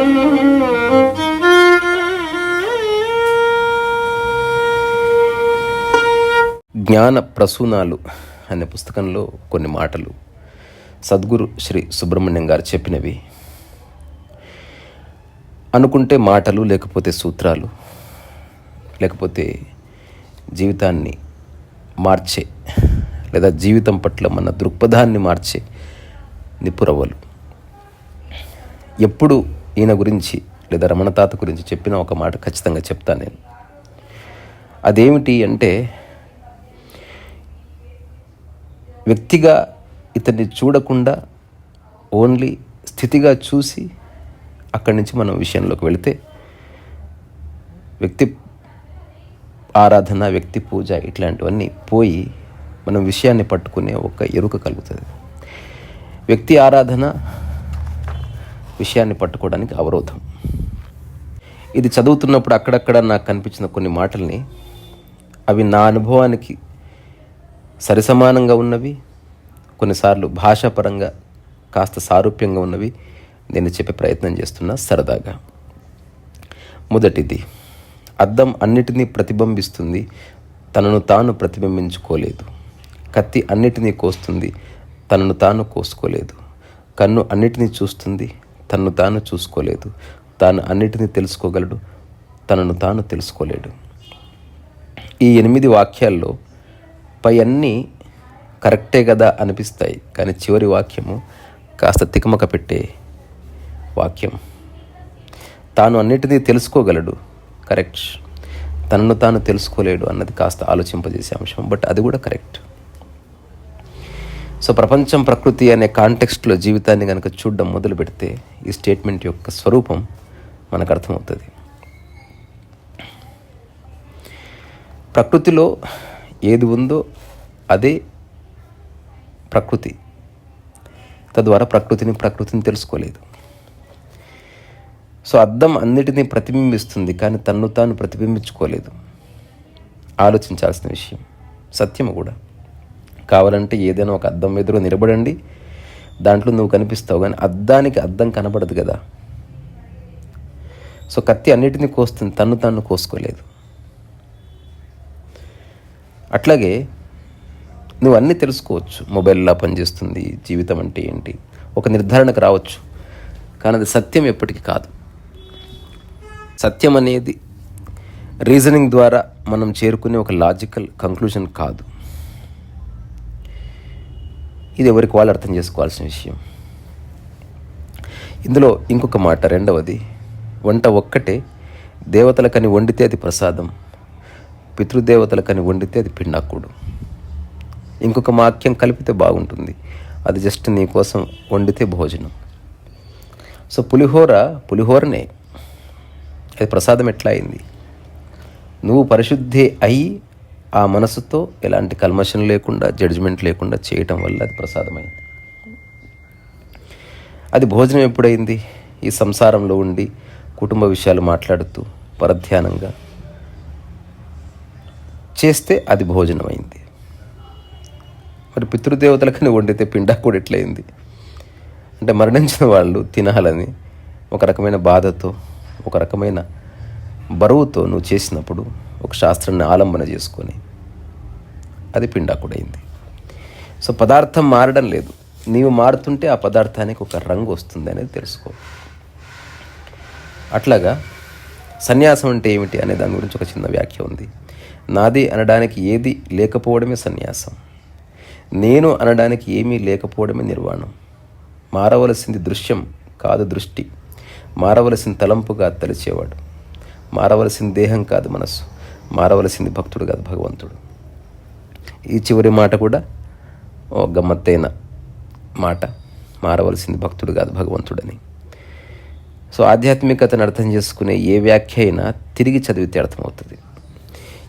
జ్ఞాన ప్రసూనాలు అనే పుస్తకంలో కొన్ని మాటలు. సద్గురు శ్రీ సుబ్రహ్మణ్యం గారు చెప్పినవి. అనుకుంటే మాటలు లేకపోతే సూత్రాలు లేకపోతే జీవితాన్ని మార్చే లేదా జీవితం పట్ల మన దృక్పథాన్ని మార్చే నిపురవలు ఎప్పుడు ఈయన గురించి లేదా రమణ తాత గురించి చెప్పిన ఒక మాట ఖచ్చితంగా చెప్తాను నేను. అదేమిటి అంటే వ్యక్తిగా ఇతన్ని చూడకుండా ఓన్లీ స్థితిగా చూసి అక్కడి నుంచి మనం విషయంలోకి వెళితే వ్యక్తి ఆరాధన వ్యక్తి పూజ ఇట్లాంటివన్నీ పోయి మనం విషయాన్ని పట్టుకునే ఒక ఎరుక కలుగుతుంది. వ్యక్తి ఆరాధన విషయాన్ని పట్టుకోవడానికి అవరోధం. ఇది చదువుతున్నప్పుడు అక్కడక్కడ నాకు కనిపించిన కొన్ని మాటల్ని అవి నా అనుభవానికి సరిసమానంగా ఉన్నవి కొన్నిసార్లు భాషాపరంగా కాస్త సారూప్యంగా ఉన్నవి నేను చెప్పే ప్రయత్నం చేస్తున్నా సరదాగా. మొదటిది అద్దం అన్నిటినీ ప్రతిబింబిస్తుంది తనను తాను ప్రతిబింబించుకోలేదు. కత్తి అన్నిటినీ కోస్తుంది తనను తాను కోసుకోలేదు. కన్ను అన్నిటినీ చూస్తుంది తనను తాను చూసుకోలేదు. తాను అన్నిటినీ తెలుసుకోగలడు. తనను తాను తెలుసుకోలేడు. ఈ ఎనిమిది వాక్యాల్లో పై అన్నీ కరెక్టే కదా అనిపిస్తాయి. కానీ చివరి వాక్యము కాస్త తికమక పెట్టే వాక్యం. తాను అన్నిటినీ తెలుసుకోగలడు. కరెక్ట్. తనను తాను తెలుసుకోలేడు అన్నది కాస్త ఆలోచింపజేసే అంశం. బట్ అది కూడా కరెక్ట్. సో ప్రపంచం ప్రకృతి అనే కాంటెక్స్ట్లో జీవితాన్ని కనుక చూడడం మొదలు పెడితే ఈ స్టేట్మెంట్ యొక్క స్వరూపం మనకు అర్థమవుతుంది. ప్రకృతిలో ఏది ఉందో అదే ప్రకృతి. తద్వారా ప్రకృతిని ప్రకృతిని తెలుసుకోలేదు. సో అద్దం అన్నిటినీ ప్రతిబింబిస్తుంది కానీ తన్ను తాను ప్రతిబింబించుకోలేదు. ఆలోచించాల్సిన విషయం సత్యము కూడా. కావాలంటే ఏదైనా ఒక అద్దం ఎదురు నిలబడండి. దాంట్లో నువ్వు కనిపిస్తావు కానీ అద్దానికి అద్దం కనబడదు కదా. సో కత్తి అన్నిటినీ కోస్తుంది తన్ను తన్ను కోసుకోలేదు. అట్లాగే నువ్వు అన్నీ తెలుసుకోవచ్చు మొబైల్లో పనిచేస్తుంది జీవితం అంటే ఏంటి. ఒక నిర్ధారణకు రావచ్చు కానీ అది సత్యం ఎప్పటికీ కాదు. సత్యం అనేది రీజనింగ్ ద్వారా మనం చేరుకునే ఒక లాజికల్ కంక్లూజన్ కాదు. ఇది ఎవరికి వాళ్ళు అర్థం చేసుకోవాల్సిన విషయం. ఇందులో ఇంకొక మాట రెండవది వంట ఒక్కటే దేవతలకని వండితే అది ప్రసాదం పితృదేవతలకని వండితే అది పిండాకుడు. ఇంకొక వాక్యం కలిపితే బాగుంటుంది. అది జస్ట్ నీ కోసం వండితే భోజనం. సో పులిహోర పులిహోరనే. అది ప్రసాదం ఎట్లా అయింది? నువ్వు పరిశుద్ధి అయి ఆ మనసుతో ఎలాంటి కల్మషన్ లేకుండా జడ్జిమెంట్ లేకుండా చేయటం వల్ల అది ప్రసాదమైంది. అది భోజనం ఎప్పుడైంది? ఈ సంసారంలో ఉండి కుటుంబ విషయాలు మాట్లాడుతూ పరధ్యానంగా చేస్తే అది భోజనం అయింది మరి పితృదేవతలకని వండితే పిండా కూడా ఎట్లయింది? అంటే మరణించిన వాళ్ళు తినాలని ఒక రకమైన బాధతో ఒక రకమైన బరువుతో నువ్వు చేసినప్పుడు ఒక శాస్త్రాన్ని ఆలంబన చేసుకొని అది పిండాకుడైంది. సో పదార్థం మారడం లేదు. నీవు మారుతుంటే ఆ పదార్థానికి ఒక రంగు వస్తుంది అనేది తెలుసుకో. అట్లాగా సన్యాసం అంటే ఏమిటి అనే దాని గురించి ఒక చిన్న వ్యాఖ్య ఉంది. నాది అనడానికి ఏది లేకపోవడమే సన్యాసం. నేను అనడానికి ఏమీ లేకపోవడమే నిర్వాణం. మారవలసింది దృశ్యం కాదు దృష్టి. మారవలసిన తలంపుగా తలిచేవాడు. మారవలసిన దేహం కాదు మనస్సు. మారవలసింది భక్తుడు కాదు భగవంతుడు. ఈ చివరి మాట కూడా ఓ గమ్మత్తైన మాట. మారవలసింది భక్తుడు కాదు భగవంతుడని. సో ఆధ్యాత్మికతను అర్థం చేసుకునే ఏ వ్యాఖ్య అయినా తిరిగి చదివితే అర్థమవుతుంది.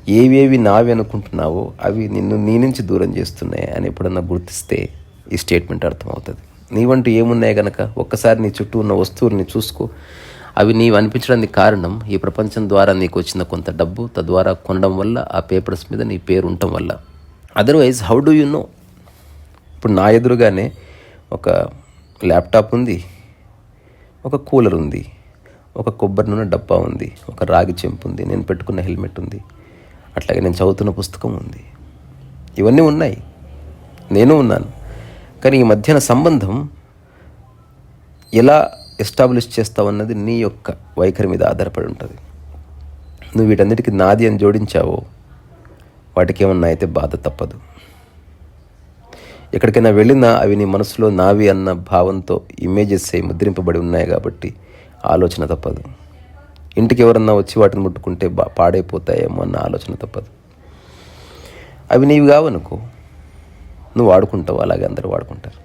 ఏవేవి నావి అనుకుంటున్నావో అవి నిన్ను నీ నుంచి దూరం చేస్తున్నాయి అని ఎప్పుడన్నా గుర్తిస్తే ఈ స్టేట్మెంట్ అర్థమవుతుంది. నీవంటూ ఏమున్నాయి గనక ఒక్కసారి నీ చుట్టూ ఉన్న వస్తువుల్ని చూసుకో. అవి నీవు అనిపించడానికి కారణం ఈ ప్రపంచం ద్వారా నీకు వచ్చిన కొంత డబ్బు తద్వారా కొనడం వల్ల ఆ పేపర్స్ మీద నీ పేరు ఉండటం వల్ల. Otherwise how do you know ఇప్పుడు నా ఎదురుగానే ఒక ల్యాప్టాప్ ఉంది ఒక కూలర్ ఉంది ఒక కొబ్బరి నూనె డబ్బా ఉంది ఒక రాగి చెంపు ఉంది నేను పెట్టుకున్న హెల్మెట్ ఉంది అట్లాగే నేను చదువుతున్న పుస్తకం ఉంది. ఇవన్నీ ఉన్నాయి. నేను ఉన్నాను. కానీ ఈ మధ్యన సంబంధం ఎలా ఎస్టాబ్లిష్ చేస్తావన్నది నీ యొక్క వైఖరి మీద ఆధారపడి ఉంటుంది. నువ్వు వీటన్నిటికీ నాది అని జోడించావో వాటికి ఏమన్నా అయితే బాధ తప్పదు. ఎక్కడికైనా వెళ్ళినా అవి నీ మనసులో నావి అన్న భావంతో ఇమేజెస్ అయి ముద్రింపబడి ఉన్నాయి కాబట్టి ఆలోచన తప్పదు. ఇంటికి ఎవరన్నా వచ్చి వాటిని ముట్టుకుంటే బా పాడైపోతాయేమో అన్న ఆలోచన తప్పదు. అవి నీవి కావనుకో నువ్వు వాడుకుంటావు అలాగే అందరూ వాడుకుంటారు.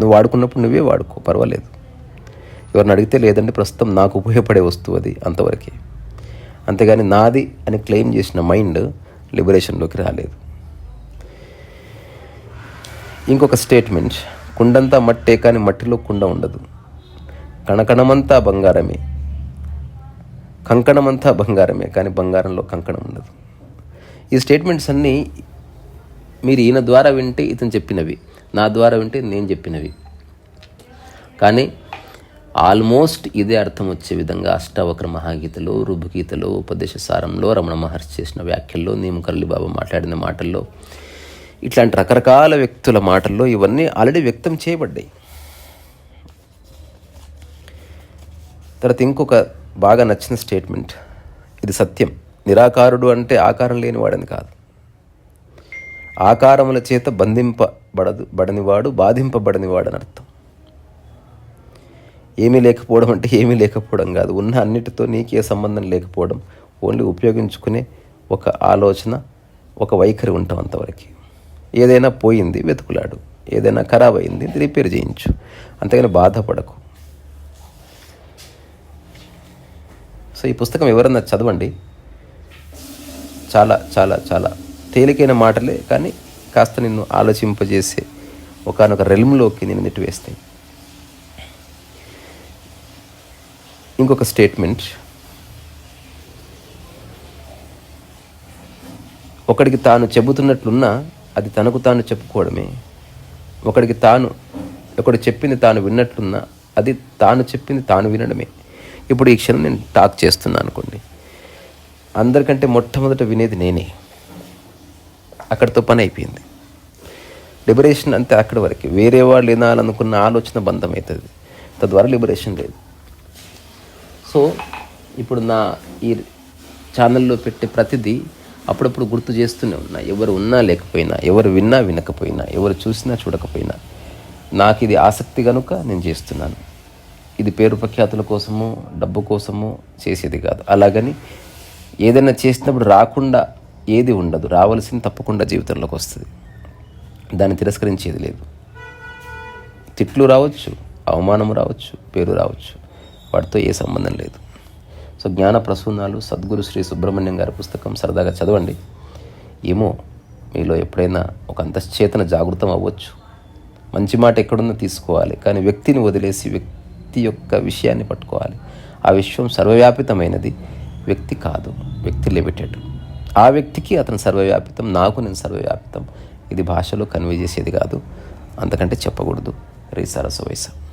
నువ్వు వాడుకున్నప్పుడు నువ్వే వాడుకో పర్వాలేదు. ఎవరిని అడిగితే లేదంటే ప్రస్తుతం నాకు ఉపయోగపడే వస్తువు అది అంతవరకే. అంతేగాని నాది అని క్లెయిమ్ చేసిన మైండ్ లిబరేషన్లోకి రాలేదు. ఇంకొక స్టేట్మెంట్ కుండంతా మట్టే కానీ మట్టిలో కుండ ఉండదు. కణకణమంతా బంగారమే. కంకణమంతా బంగారమే కానీ బంగారంలో కంకణం ఉండదు. ఈ స్టేట్మెంట్స్ అన్నీ మీరు ఈయన ద్వారా వింటే ఇతను చెప్పినవి నా ద్వారా వింటే నేను చెప్పినవి. కానీ ఆల్మోస్ట్ ఇదే అర్థం వచ్చే విధంగా అష్టావక్ర మహాగీతలో రుభుగీతలో ఉపదేశ సారంలో రమణ మహర్షి చేసిన వ్యాఖ్యల్లో నీముకర్లి బాబా మాట్లాడిన మాటల్లో ఇట్లాంటి రకరకాల వ్యక్తుల మాటల్లో ఇవన్నీ ఆల్రెడీ వ్యక్తం చేయబడ్డాయి. తర్వాత ఇంకొక బాగా నచ్చిన స్టేట్మెంట్ ఇది సత్యం. నిరాకారుడు అంటే ఆకారం లేనివాడని కాదు. ఆకారముల చేత బంధింపబడదు బడనివాడు బాధింపబడనివాడు అని అర్థం. ఏమీ లేకపోవడం అంటే ఏమీ లేకపోవడం కాదు. ఉన్న అన్నిటితో నీకే సంబంధం లేకపోవడం. ఓన్లీ ఉపయోగించుకునే ఒక ఆలోచన ఒక వైఖరి ఉంటాం అంతవరకు. ఏదైనా పోయింది వెతుకులాడు. ఏదైనా ఖరాబ్ అయింది రిపేర్ చేయించు. అంతేగాని బాధపడకు. సో ఈ పుస్తకం ఎవరన్నా చదవండి. చాలా చాలా చాలా తేలికైన మాటలే కానీ కాస్త నిన్ను ఆలోచింపజేసే ఒకనొక రెల్మ్లోకి నేను నెట్టివేస్తాయి ఇంకొక స్టేట్మెంట్ ఒకడికి తాను చెబుతున్నట్లున్నా అది తనకు తాను చెప్పుకోవడమే. ఒకడికి తాను ఒకడు చెప్పింది తాను విన్నట్లున్నా అది తాను చెప్పింది తాను వినడమే. ఇప్పుడు ఈ క్షణం నేను టాక్ చేస్తున్నాను అనుకోండి. అందరికంటే మొట్టమొదట వినేది నేనే. అక్కడితో పని అయిపోయింది. లిబరేషన్ అంతే అక్కడి వరకు. వేరే వాళ్ళు వినాలనుకున్న ఆలోచన బంధం అవుతుంది. తద్వారా లిబరేషన్ లేదు. సో ఇప్పుడు నా ఈ ఛానల్లో పెట్టే ప్రతిదీ అప్పుడప్పుడు గుర్తు చేస్తూనే ఉన్నా. ఎవరు ఉన్నా లేకపోయినా ఎవరు విన్నా వినకపోయినా ఎవరు చూసినా చూడకపోయినా నాకు ఇది ఆసక్తి కనుక నేను చేస్తున్నాను. ఇది పేరు ప్రఖ్యాతుల కోసమో డబ్బు కోసమో చేసేది కాదు. అలాగని ఏదైనా చేసినప్పుడు రాకుండా ఏది ఉండదు. రావాల్సింది తప్పకుండా జీవితంలోకి వస్తుంది. దాన్ని తిరస్కరించేది లేదు. తిట్లు రావచ్చు అవమానం రావచ్చు పేరు రావచ్చు. వాటితో ఏ సంబంధం లేదు. సో జ్ఞాన ప్రసూనాలు సద్గురు శ్రీ సుబ్రహ్మణ్యం గారి పుస్తకం సరదాగా చదవండి. ఏమో మీలో ఎప్పుడైనా ఒక అంతశ్చేతన జాగృతం అవ్వచ్చు. మంచి మాట ఎక్కడున్నా తీసుకోవాలి కానీ వ్యక్తిని వదిలేసి వ్యక్తి యొక్క విషయాన్ని పట్టుకోవాలి. ఆ విశ్వం సర్వవ్యాపితమైనది. వ్యక్తి కాదు వ్యక్తి లిమిటెడ్. ఆ వ్యక్తికి అతను సర్వవ్యాపితం నాకు నేను సర్వవ్యాపితం. ఇది భాషలో కన్వే చేసేది కాదు అంతకంటే చెప్పకూడదు. రీ సరస వయసు